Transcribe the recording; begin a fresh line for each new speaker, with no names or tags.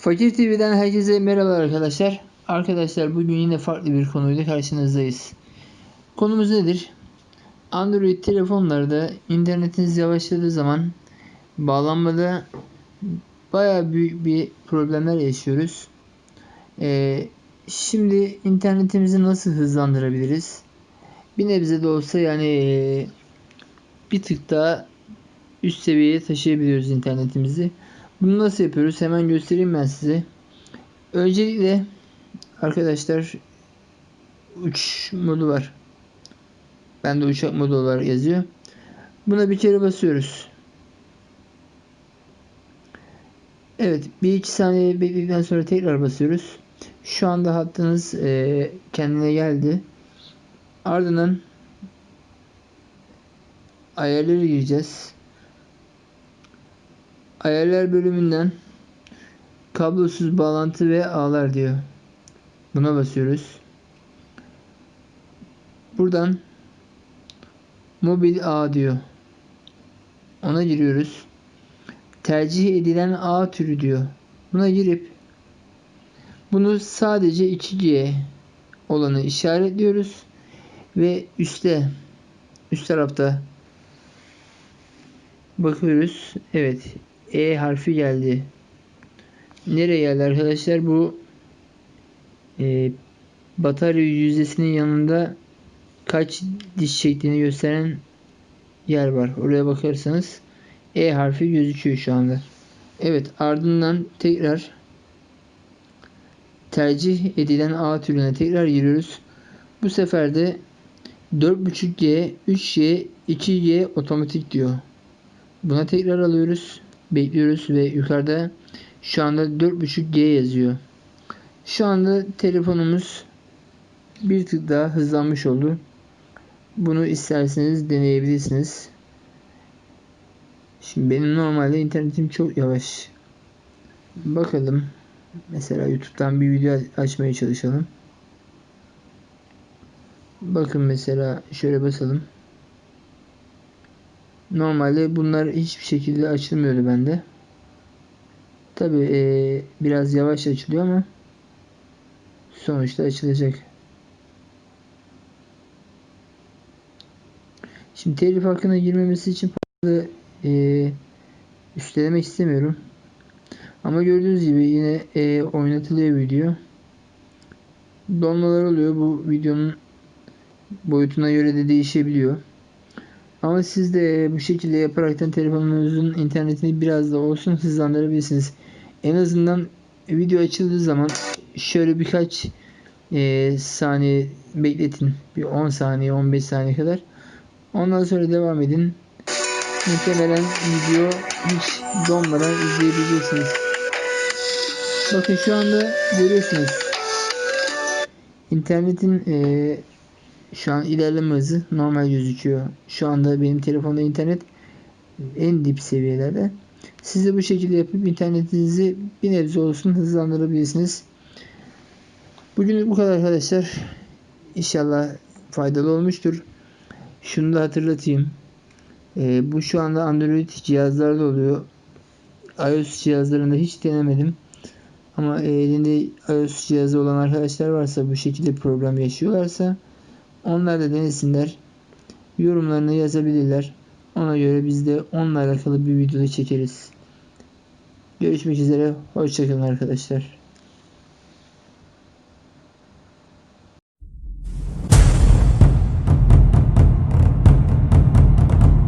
Fakir TV'den herkese merhaba arkadaşlar. Arkadaşlar bugün yine farklı bir konuyla karşınızdayız. Konumuz nedir? Android telefonlarda internetiniz yavaşladığı zaman bağlanmada baya büyük bir problemler yaşıyoruz. Ee, şimdi internetimizi nasıl hızlandırabiliriz? Bir nebze de olsa yani e, bir tık daha üst seviyeye taşıyabiliyoruz internetimizi. Bunu nasıl yapıyoruz? Hemen göstereyim ben size. Öncelikle arkadaşlar uç modu var. Bende uçak modu olarak yazıyor. Buna bir kere basıyoruz. Evet, bir iki saniye bekledikten sonra tekrar basıyoruz. Şu anda hattınız e, kendine geldi. Ardından ayarları gireceğiz. Ayarlar bölümünden kablosuz bağlantı ve ağlar diyor. Buna basıyoruz. Buradan mobil ağ diyor. Ona giriyoruz. Tercih edilen ağ türü diyor. Buna girip bunu sadece 2G olanı işaretliyoruz ve üstte üst tarafta bakıyoruz. Evet e harfi geldi. Nereye geldi arkadaşlar? Bu e, batarya yüzdesinin yanında kaç diş çektiğini gösteren yer var. Oraya bakarsanız E harfi gözüküyor şu anda. Evet ardından tekrar tercih edilen A türüne tekrar giriyoruz. Bu sefer de 4.5G, 3G, 2G otomatik diyor. Buna tekrar alıyoruz bekliyoruz ve yukarıda şu anda 4.5G yazıyor. Şu anda telefonumuz bir tık daha hızlanmış oldu. Bunu isterseniz deneyebilirsiniz. Şimdi benim normalde internetim çok yavaş. Bakalım. Mesela YouTube'dan bir video açmaya çalışalım. Bakın mesela şöyle basalım. Normalde bunlar hiçbir şekilde açılmıyordu bende. Tabi ee, biraz yavaş açılıyor ama sonuçta açılacak. Şimdi telif hakkına girmemesi için fazla e, üstelemek istemiyorum. Ama gördüğünüz gibi yine e, oynatılıyor video. Donmalar oluyor. Bu videonun boyutuna göre de değişebiliyor. Ama siz de bu şekilde yaparaktan telefonunuzun internetini biraz da olsun hızlandırabilirsiniz. En azından video açıldığı zaman şöyle birkaç e, saniye bekletin. Bir 10 saniye 15 saniye kadar. Ondan sonra devam edin. Muhtemelen video hiç donmadan izleyebileceksiniz. Bakın şu anda görüyorsunuz. İnternetin e, şu an ilerleme hızı normal gözüküyor. Şu anda benim telefonda internet en dip seviyelerde. Siz de bu şekilde yapıp internetinizi bir nebze olsun hızlandırabilirsiniz. Bugün bu kadar arkadaşlar. İnşallah faydalı olmuştur. Şunu da hatırlatayım. Ee, bu şu anda Android cihazlarda oluyor. iOS cihazlarında hiç denemedim. Ama elinde iOS cihazı olan arkadaşlar varsa bu şekilde problem yaşıyorlarsa onlar da denesinler. Yorumlarını yazabilirler. Ona göre biz de onunla alakalı bir video çekeriz. Görüşmek üzere. Hoşçakalın arkadaşlar.